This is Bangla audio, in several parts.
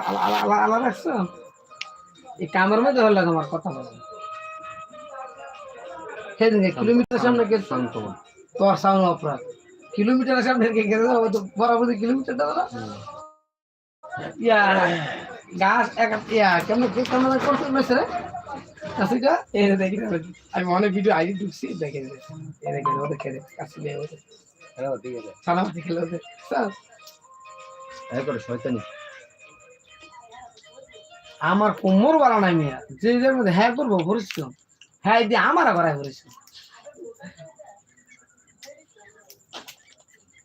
আলা আলা আলা আলা আলা রাখছো এই কামের মধ্যে হলো তোমার কথা বলো। সেদিনকে কিলোমিটার সামনে শান্ত তোর সামনে অপরাধ কিলোমিটার সামনে গেছে তো বরাবর কিলোমিটার দাও ইয়া গাছ এক ইয়া কেমন কেমন করতে মেসে রে? রে দেখি। আমি অনেক ভিডিও আইডি ঢুকছি দেখে দেখে রে, ও দেখে রে কাছি লে ওদের। হ্যাঁ ঠিক আছে। সালাম দেখে লে ওদের। স্যার, করে শয়তানি। আমার কোমর বাড়া নাই মিয়া। যে যে মধ্যে হ্যাঁ করব পরিশ্রম। হ্যাঁ দিয়ে আমার করাই পরিশ্রম।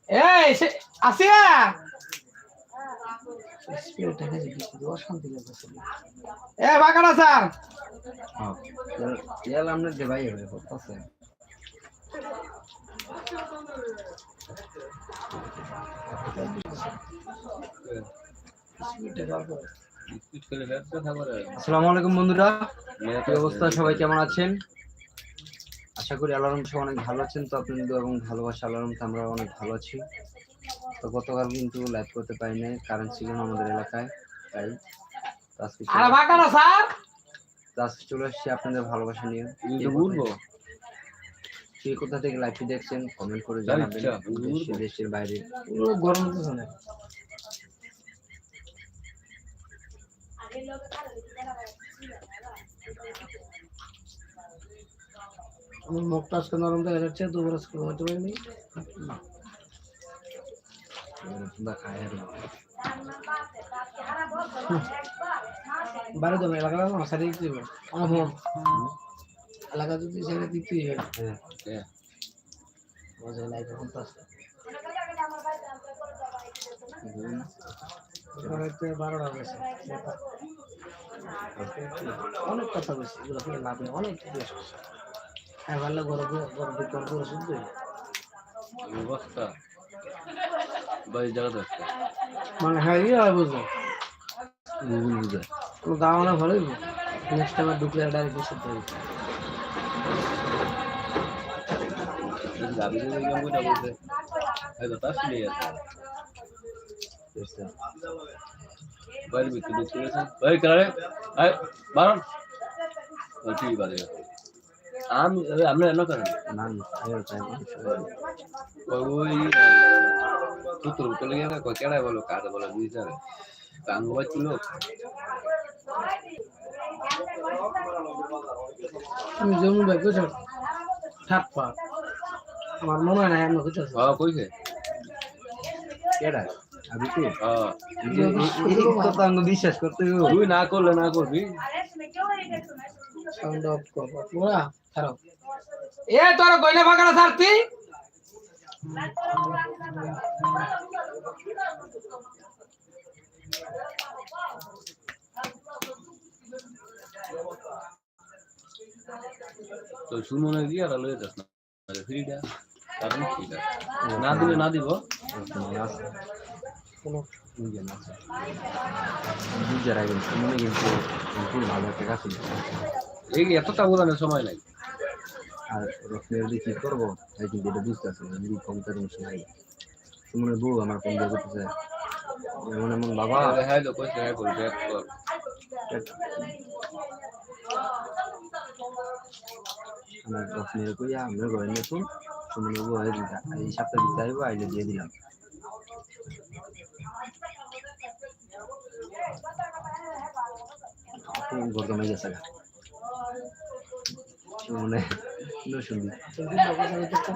এই সে আসিয়া। স্পিরিটটা কাজে কিছু দিয়ে অশান্তি লাগতেছে। এ বাকানা স্যার। হ্যাঁ ভাই করতেছে আসসালামু আলাইকুম বন্ধুরা। কি অবস্থা? সবাই কেমন আছেন? আশা করি আল্লাহর রহমতে সবাই অনেক ভালো আছেন। তো আপনাদের এবং ভালোবাসা রহমতে আমরা অনেক ভালো আছি। তো গতকাল কিন্তু লাইভ করতে পারি নাই কারণ ছিল না আমাদের এলাকায় তাই। আজকে আজকে চলে আসছি আপনাদের ভালোবাসা নিয়ে। কোথায়- কে কোথা থেকে লাইভটি দেখছেন? কমেন্ট করে জানাবেন। দেশের বাইরে। গরম মুখটা আজকে নরম দেখা যাচ্ছে দুবার আজকে ঘুমাতে পারিনি। বাইরে তো এলাকা না সারি দিতে হবে। এলাকা যদি ছেড়ে দিতে হবে বারোটা গেছে অনেক কথা করে লাভ নেই অনেক হ্যাঁ ভালো গরম গরম বিকল করে শুনতে অবস্থা? বাড়ি জায়গা মানে হ্যাঁ ইয়ে হয় বুঝলো গুগল বুঝে। দাম না ভালোই নেক্সট টাইম ঢুকলে ডাইরেক্ট বসে বলতে তো বাইরে বিক্রি বিক্রি করেছে ওই কারে এই বারণ ওই ঠিক বাজে আমি আপনি এনে করেন না ওই তুতুর চলে গেছে কই কেডা বলো কারে বলো বুঝছ কাঙ্গ বাচ্চু লোক তুমি যেমন ভাই বুঝছ সাত পা আমার মনে হয় আছে হ্যাঁ কইছে কেডা আবি তুই হ্যাঁ। বিশ্বাস করতে তুই না করলে না করবি। সাউন্ড অফ কর পুরা খারাপ এ তোর গয়না না সারতি তো শুনো না গিয়ে আর লয়ে যাস না। ফ্রিটা না দিলে না দিব। কোনো এই এতটা বোঝানোর সময় নাই। আর রত্নের কি করব তাই কিন্তু এটা বুঝতে না। যদি কম্পিউটার মেশিন নাই। সুমনের বউ আমার ফোন দিয়ে করতেছে এমন এমন বাবা। হ্যাঁ হ্যাঁ বল ব্যাক আমার রত্নের কইয়া আমরা ঘরে নতুন। সুমনের বউ এই দিতা এই সপ্তাহ দিতে আইবো আইলে দিয়ে দিলাম আপনি ঘর জমাই গেছে গা সুমনে শুনবি তুমি লোকের সাথে দেখতাম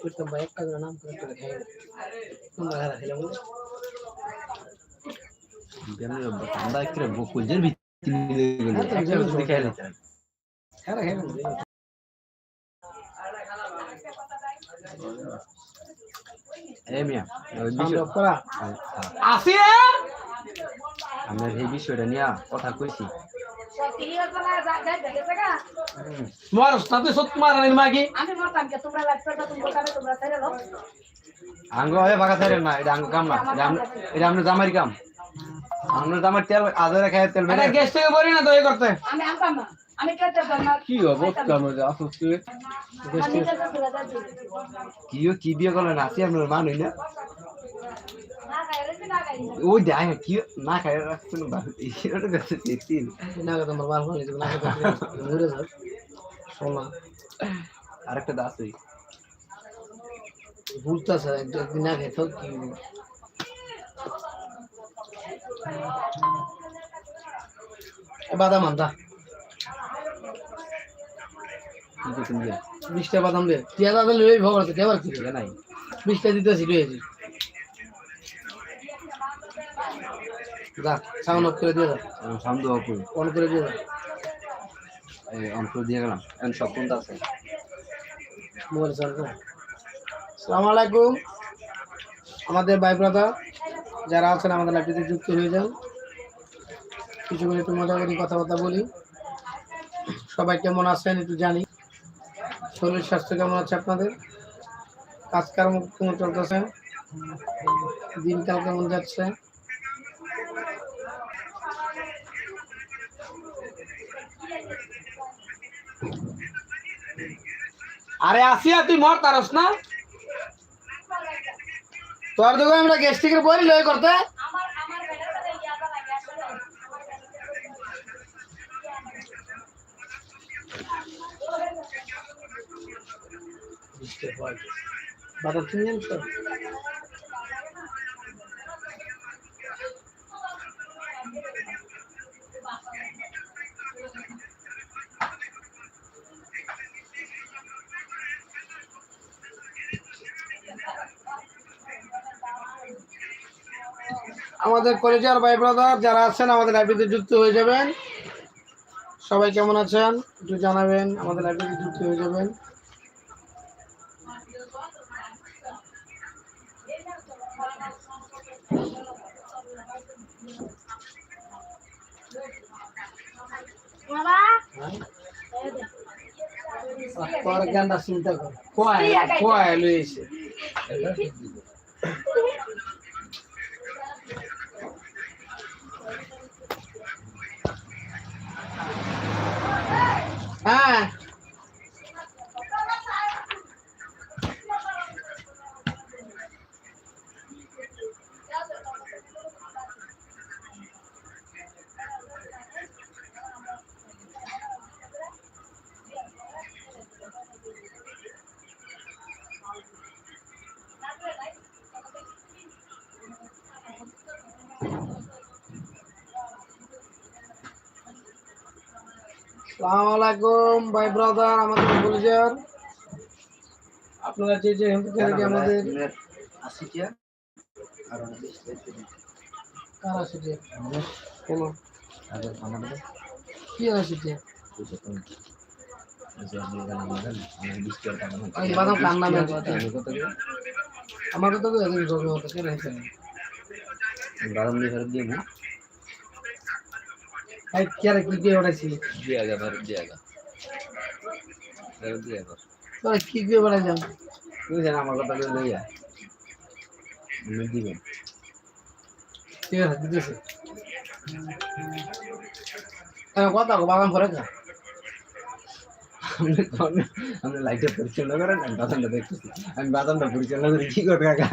করতাম ভাই একটা করে নাম করে করে খাই তোমরা হারা খেলে বলে আমরা একটু বকুলজের ভিত্তি একটা যদি খেয়াল হারা খেলে এ মিয়া ওই সাউন্ড বিষয় অফ করা আ- আ- আসি আমরা এই বিষয়টা নিয়ে কথা কইছি। আঙ্গ হয় বাগা না এটা আঙ্গ কাম না এটা আমরা জামাইর কাম। আমরা জামার তেল আদারে খায় তেল গ্যাস থেকে বলি না দই করতে। আমি না। কি অবস্থা আমাদের যাচ্ছি কিও কি বিয়ে করলেন আসি আপনার মানুষ না? না না ওই দেখ কি না খাই রাখছেন ওটা কাছে দেখছি না কথা আমার ভালো না কথা ঘুরে যাও। শোনা। আরেকটা দাস ওই ঘুরতেছে একদিন আগে তো কি বাদাম আনতা। বিশটা বাদাম দে। লই ভগর তো কেবার কি? নাই। বিশটা দিতেছি লইছি দা সাউন্ড অফ করে দিয়ে দাও সামদু অপু অন করে দিয়ে দাও এই অঙ্ক দিয়ে গেলাম। এখন সব কোনটা আছে? মোবাইল চালু আসসালামু আলাইকুম। আমাদের ভাই ব্রাদার যারা আছেন আমাদের লাইব্রেরিতে যুক্ত হয়ে যান। কিছু একটু মজা করি কথাবার্তা বলি। সবাই কেমন আছেন একটু জানি। শরীর স্বাস্থ্য কেমন আছে আপনাদের? কাজ কর্ম কেমন চলতেছে? দিনকাল কেমন যাচ্ছে? আরে আসিয়া, তুই মর তারস না। তোর দোকানে আমরা গ্যাস্ট্রিকের বই লই করতে। বাতাস চিনি তো? আমাদের কলেজের ভাই ব্রাদার যারা আছেন, আমাদের লাইব্রেরিতে যুক্ত হয়ে যাবেন। সবাই কেমন আছেন? একটু জানাবেন, আমাদের লাইব্রেরিতে যুক্ত হয়ে যাবেন। গানটা চিন্তা কর কোয়ায় কোয়ায় লইছে হ্যাঁ সালাম আলাইকুম ভাই ব্রাদার আমাদের কলেজের আপনারা যে যে থেকে আমাদের। কার আছে কেন আমাদের? কি আমাকে তো দিয়ে ফেরত দিয়ে না আমি দিবেন ঠিক আছে দিতেছে। কথা কো বাগান পরে খা আপনি কোন আপনি লাইটটা পরিচালনা করেন আমি বাদামটা দেখতেছি। আমি বাদামটা পরিচালনা করি কি করে কাকা?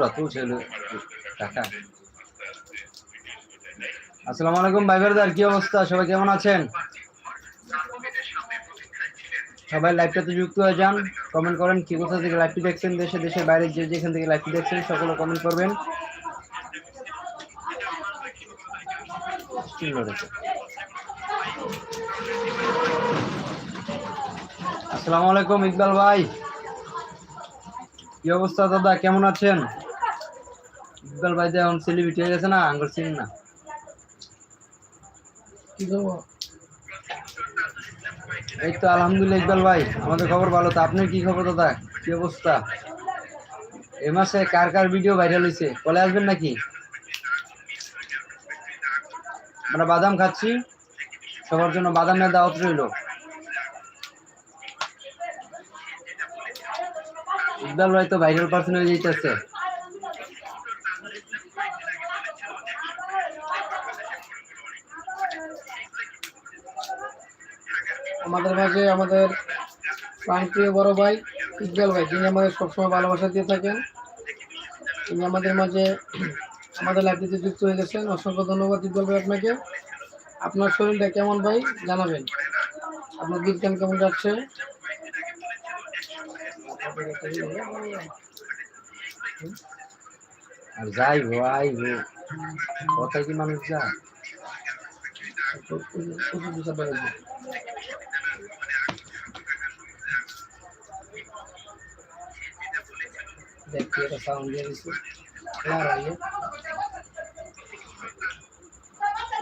তো ছিল টাকা আসসালামু আলাইকুম ভাই কি অবস্থা? সবাই কেমন আছেন? সবাই লাইভটাতে যুক্ত হয়ে যান। কমেন্ট করেন কি কোথা থেকে লাইভটি দেখছেন, দেশে, দেশের বাইরে যে যেখান থেকে লাইভটি দেখছেন, সকলে কমেন্ট করবেন। আসসালামু আলাইকুম ইকবাল ভাই। কি অবস্থা দাদা, কেমন আছেন? গুগল ভাই যে এখন সেলিব্রিটি হয়ে গেছে না আঙ্গুর চিনি না। এই তো আলহামদুলিল্লাহ ইকবাল ভাই আমাদের খবর ভালো তো। আপনার কি খবর দাদা? কি অবস্থা? এ মাসে কার কার ভিডিও ভাইরাল হয়েছে কলে আসবেন নাকি? আমরা বাদাম খাচ্ছি। সবার জন্য বাদামের দাওয়াত রইল। ইকবাল ভাই তো ভাইরাল পার্সন হয়ে যেতেছে আমাদের মাঝে আমাদের প্রাণপ্রিয় বড় ভাই ইকবাল ভাই যিনি আমাদের সবসময় ভালোবাসা দিয়ে থাকেন। তিনি আমাদের মাঝে আমাদের লাইব্রেরিতে যুক্ত হয়ে গেছেন। অসংখ্য ধন্যবাদ ইকবাল ভাই আপনাকে। আপনার শরীরটা কেমন ভাই? জানাবেন। আপনার বিজ্ঞান কেমন যাচ্ছে? আর যাইবো আইবো। কথায় কি মানুষ যায়? देखिए तो साउंड ये इसको क्या रहा है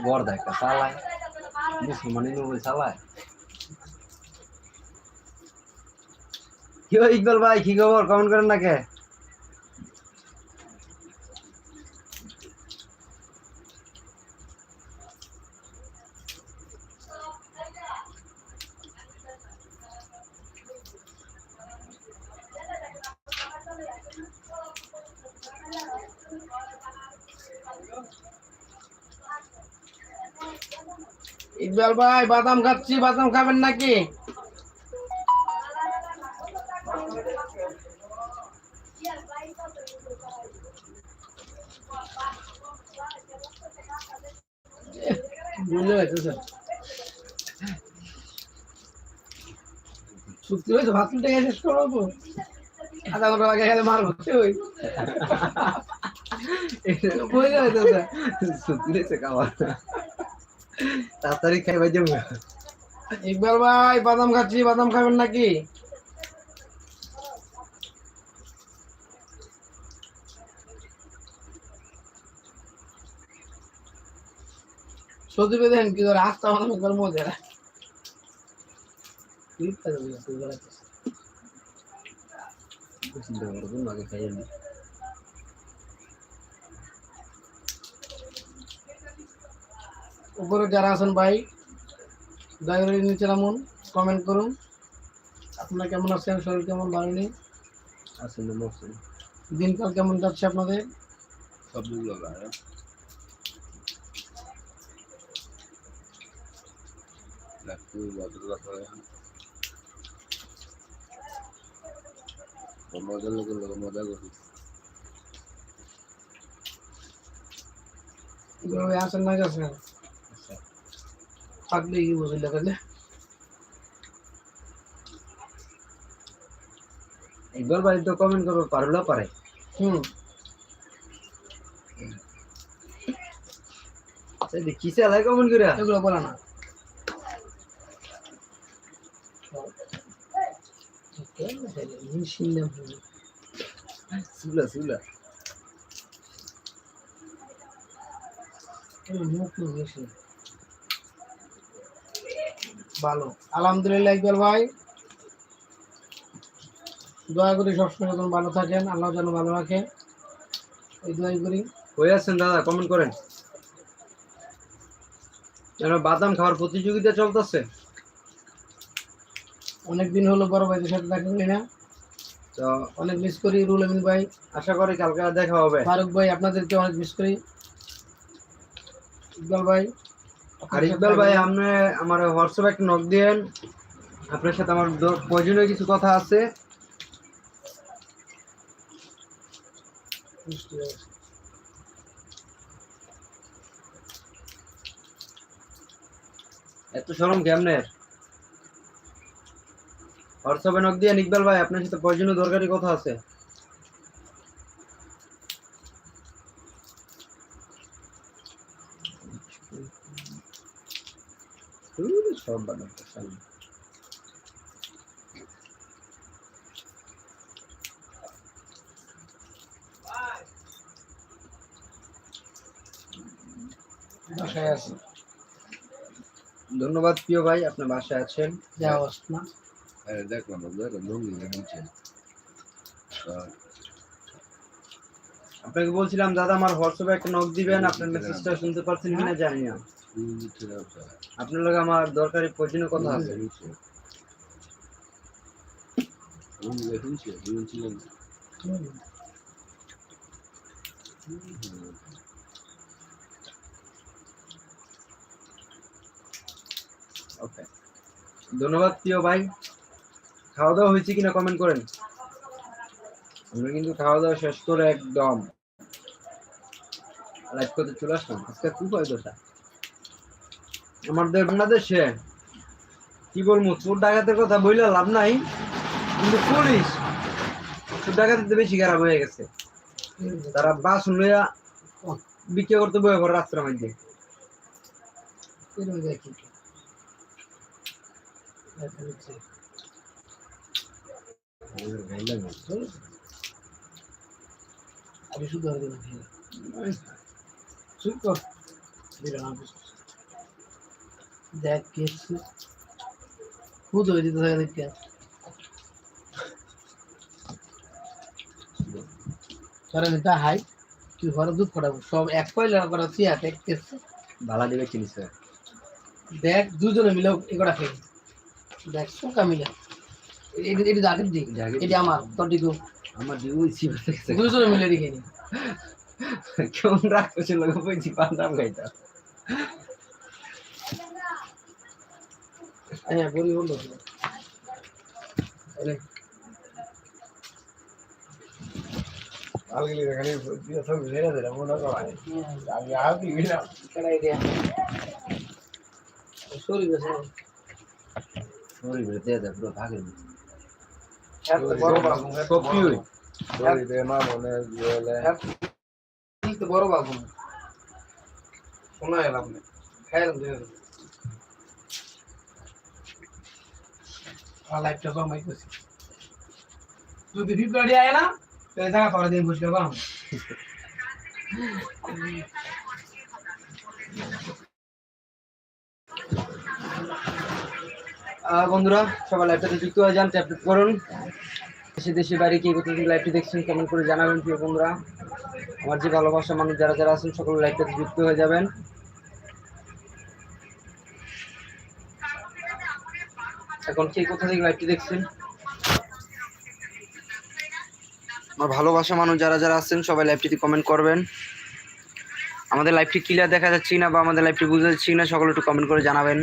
गौर देख का साला है मुसलमानी में वो साला है क्यों इकबाल भाई की खबर कमेंट करना क्या ইকবাল ভাই বাদাম খাচ্ছি বাদাম খাবেন নাকি? চুক্তি হয়েছে ভাত থেকে শেষ করব আধা ঘণ্টা আগে খেলে ওই গেছে খাবার তাড়াতাড়ি খাই ভাই যাব ইকবাল ভাই বাদাম খাচ্ছি বাদাম খাবেন নাকি? সত্যি দেন কি করে আসতে আমাদের একবার মজা চিন্তা করব আগে খাই আমি উপরে যারা আছেন ভাই দয়া করে নিচে নামুন কমেন্ট করুন। আপনারা কেমন আছেন? শরীর কেমন? ভালো নেই? দিনকাল কেমন যাচ্ছে আপনাদের? সবগুলো মজা লোকের মজা করি আসেন না গেছেন থাকলে কি বুঝলে তাহলে ইকবাল ভাই তো কমেন্ট করব পারল পারে। হুম। সেই কিসে আলাই কমেন্ট করে এগুলো বলে না। সুলা সুলা। ভালো। আলহামদুলিল্লাহ ইকবাল ভাই। দয়া করে সবসময় যেন ভালো থাকেন আল্লাহ যেন ভালো রাখে। এই দোয়াই করি। হয়ে আছেন দাদা? কমেন্ট করেন। যেন বাদাম খাওয়ার প্রতিযোগিতা চলতেছে। অনেকদিন হলো বড় ভাইদের সাথে দেখা করি না। তো অনেক মিস করি রুল আমিন ভাই। আশা করি কালকে দেখা হবে। ফারুক ভাই আপনাদেরকে অনেক মিস করি। ইকবাল ভাই। আর ইকবাল ভাই, আপনি আমার হোয়াটসঅ্যাপে একটা নক দিয়েন। আপনার সাথে আমার প্রয়োজনীয় কিছু কথা আছে। এত সরম কেমনের হোয়াটসঅ্যাপে নক দিয়ে ইকবাল ভাই, আপনার সাথে প্রয়োজনীয় দরকারি কথা আছে। বানাতে সামনে বাসায় আছি। ধন্যবাদ প্রিয় ভাই আপনি বাসায় আছেন। না হ্যাঁ দেখলাম দেখছি আপনাকে বলছিলাম দাদা আমার হোয়াটসঅ্যাপে একটা নক দিবেন আপনার মেসেজটা শুনতে পারছেন কিনা জানি না। আপনার লগে আমার দরকারি প্রয়োজনীয় কথা আছে। ওকে ধন্যবাদ প্রিয় ভাই। খাওয়া দাওয়া হয়েছে কিনা কমেন্ট করেন। আমরা কিন্তু খাওয়া দাওয়া শেষ করে একদম। লাইভ করতে চলে আসলাম। আজকে খুব হয় দশা আমাদের বাংলাদেশে কি বলব চোর ডাকাতের কথা বললে লাভ নাই কিন্তু পুলিশ চোর ডাকাতের বেশি খারাপ হয়ে গেছে তারা বাস লইয়া বিক্রি করতে বয়ে পড়ে রাস্তার মধ্যে। আমি শুধু চুপ কর দিলাম। দেখ কে খুদ হয়ে দিতে থাকে দেখতে কারণ এটা হাই তুই ঘরে দুধ ফোটাবো সব এক পয়লা করা চেয়ার দেখতেছে ভালা দিবে চিনিস দেখ দুজনে মিলে এগুলা খেয়ে দেখ শোকা মিলে। এটি এটি আগের দিক এটি আমার তোর দিকেও আমার দিকে চিপে গেছে। দুজনে মিলে রেখে নি। কেমন লোক হ্যাঁ বলি বলল শরীর আছে সরি বলে দিয়ে দে পুরো ভাগে বড় সব কি হই তো বড় বাবু শোনা এলাম আহ, বন্ধুরা সবাই লাইভটাতে যুক্ত হয়ে যান ট্যাপ করুন। দেশে দেশে বাইরে কে কোথায় লাইভটি দেখছেন কমেন্ট করে জানাবেন প্রিয় বন্ধুরা? আমার যে ভালোবাসা মানুষ যারা যারা আছেন সকল লাইভটাতে যুক্ত হয়ে যাবেন। এখন কে কোথা থেকে লাইভটি দেখছেন? আমার ভালোবাসা মানুষ যারা যারা আছেন, সবাই লাইভটিতে কমেন্ট করবেন। আমাদের লাইভটি ক্লিয়ার দেখা যাচ্ছে না বা আমাদের লাইভটি বুঝতে যাচ্ছি না সকলে একটু কমেন্ট করে জানাবেন।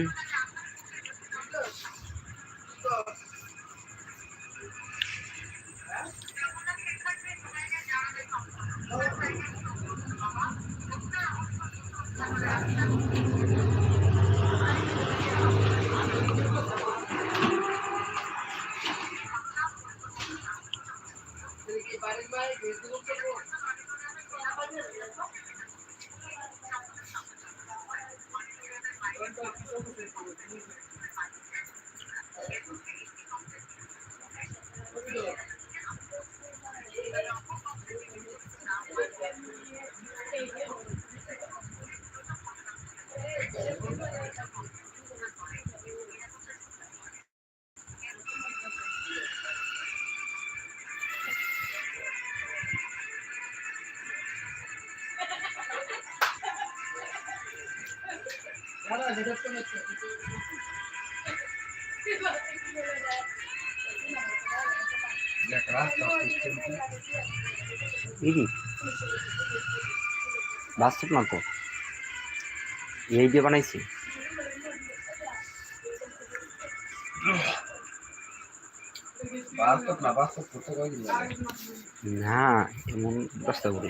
ఇది বাস্তব না তো এই দিয়ে বানাইছি। না এমন ব্যবস্থা করে।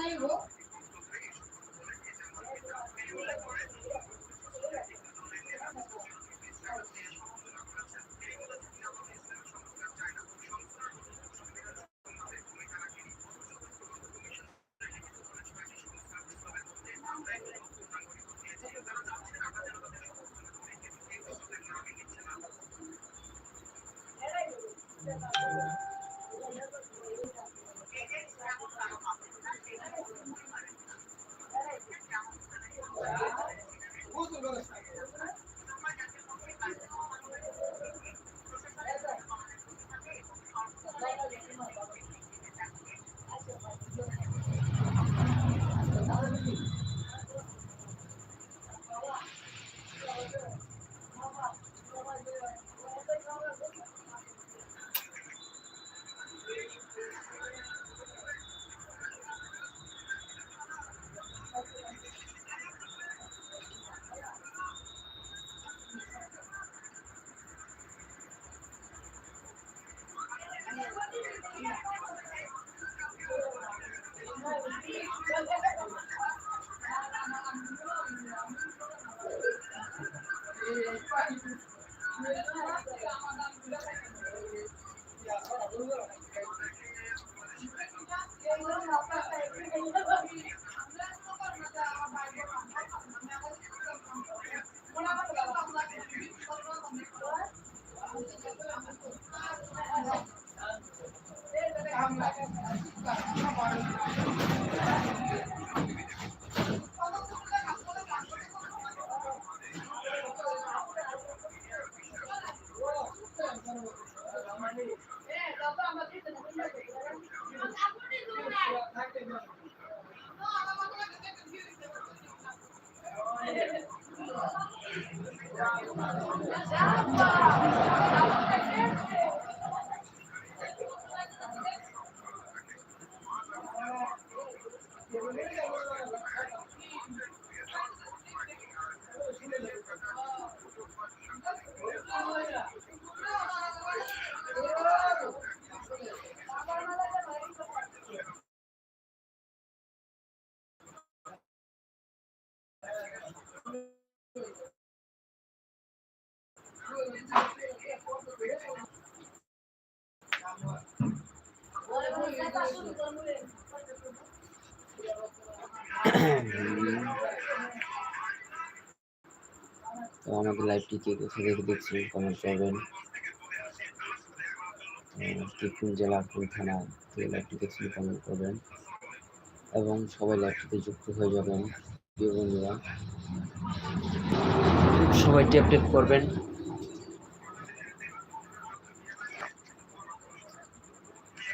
तू তো আমাদের লাইভটি কে কোথা থেকে দেখছেন? কমেন্ট করবেন। কে জেলা কোন থানা থেকে লাইভটি দেখছেন কমেন্ট করবেন। এবং সবাই লাইভটিতে যুক্ত হয়ে যাবেন। প্রিয় বন্ধুরা, সবাই ট্যাপ ট্যাপ করবেন।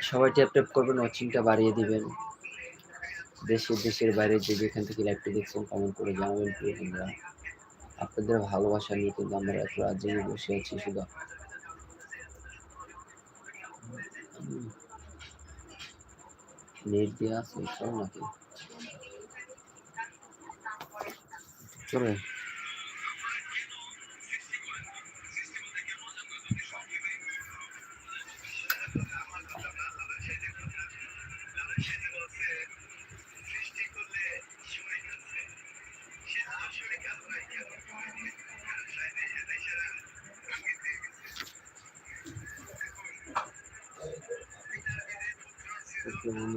সবাই ট্যাপ ট্যাপ করবেন ওয়াচিংটা বাড়িয়ে দিবেন। দেশের দেশের বাইরে যে যেখান থেকে লাইভটি দেখছেন কমেন্ট করে জানাবেন প্রিয় বন্ধুরা আপনাদের ভালোবাসা নিয়ে কিন্তু আমরা এত রাজ্যে বসে আছি শুধু। নেট দেওয়া আছে নাকি? চলে।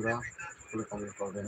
প্রিয় বন্ধুরা কমেন্ট করবেন।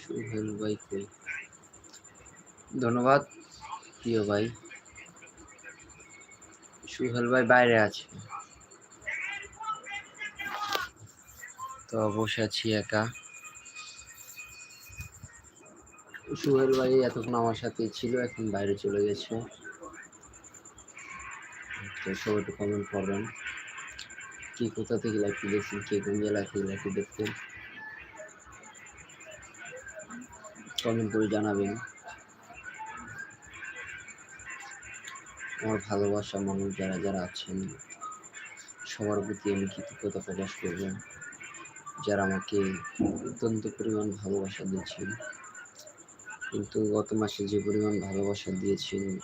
সুহেল ভাই কই ধন্যবাদ। প্রিয় ভাই। সুহেল ভাই বাইরে আছে। তো বসে আছি একা। সুহেল ভাই এতক্ষণ আমার সাথে ছিল, এখন বাইরে চলে গেছে। তো সবাই একটু কমেন্ট করবেন। কি কোথা থেকে লাইভটি দেখছেন, কে কোন জেলা থেকে লাইভটি দেখছেন? কমেন্ট করে জানাবেন। আমার ভালোবাসা মানুষ যারা যারা আছেন, সবার প্রতি আমি কৃতজ্ঞতা প্রকাশ করব, যারা আমাকে অত্যন্ত পরিমাণ ভালোবাসা দিয়েছেন। কিন্তু গত মাসে যে পরিমাণ ভালোবাসা দিয়েছেন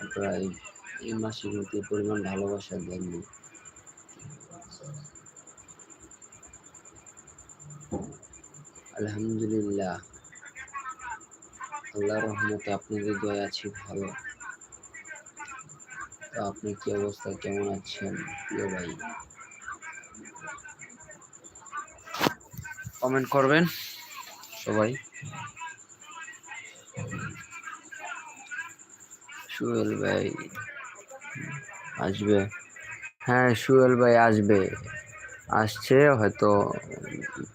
আপনারা এই- মাসে কিন্তু পরিমাণ ভালোবাসা দেননি। আলহামদুলিল্লাহ আল্লাহ রহমতে আপনাদের দয়া আছে ভালো। আপনি কি অবস্থা কেমন আছেন? প্রিয় ভাই? কমেন্ট করবেন সবাই। সুয়েল ভাই আসবে। হ্যাঁ সুয়েল ভাই আসবে। আসছে হয়তো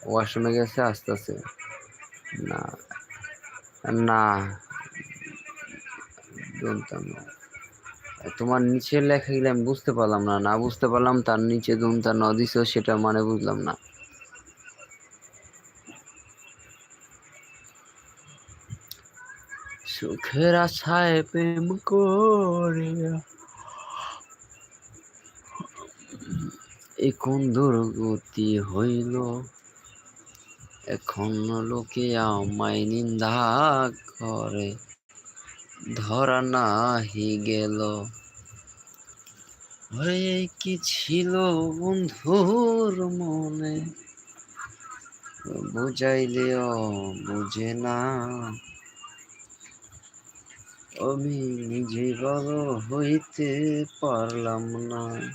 ওয়াশরুমে গেছে আস্তে আস্তে না না জানতাম না। তোমার নিচে লেখা গেলে আমি বুঝতে পারলাম না না বুঝতে পারলাম তার নিচে দুমতা ন দিছ সেটা মানে বুঝলাম না। সুখের আশায় প্রেম করে এই কোন দুর্গতি হইল। এখন লোকে আমায় নিন্দা করে। ধরা নাহি গেল। ওরে কি ছিল বন্ধুর মনে? বুঝাইলেও বুঝে না। আমি নিজে বড় হইতে পারলাম না।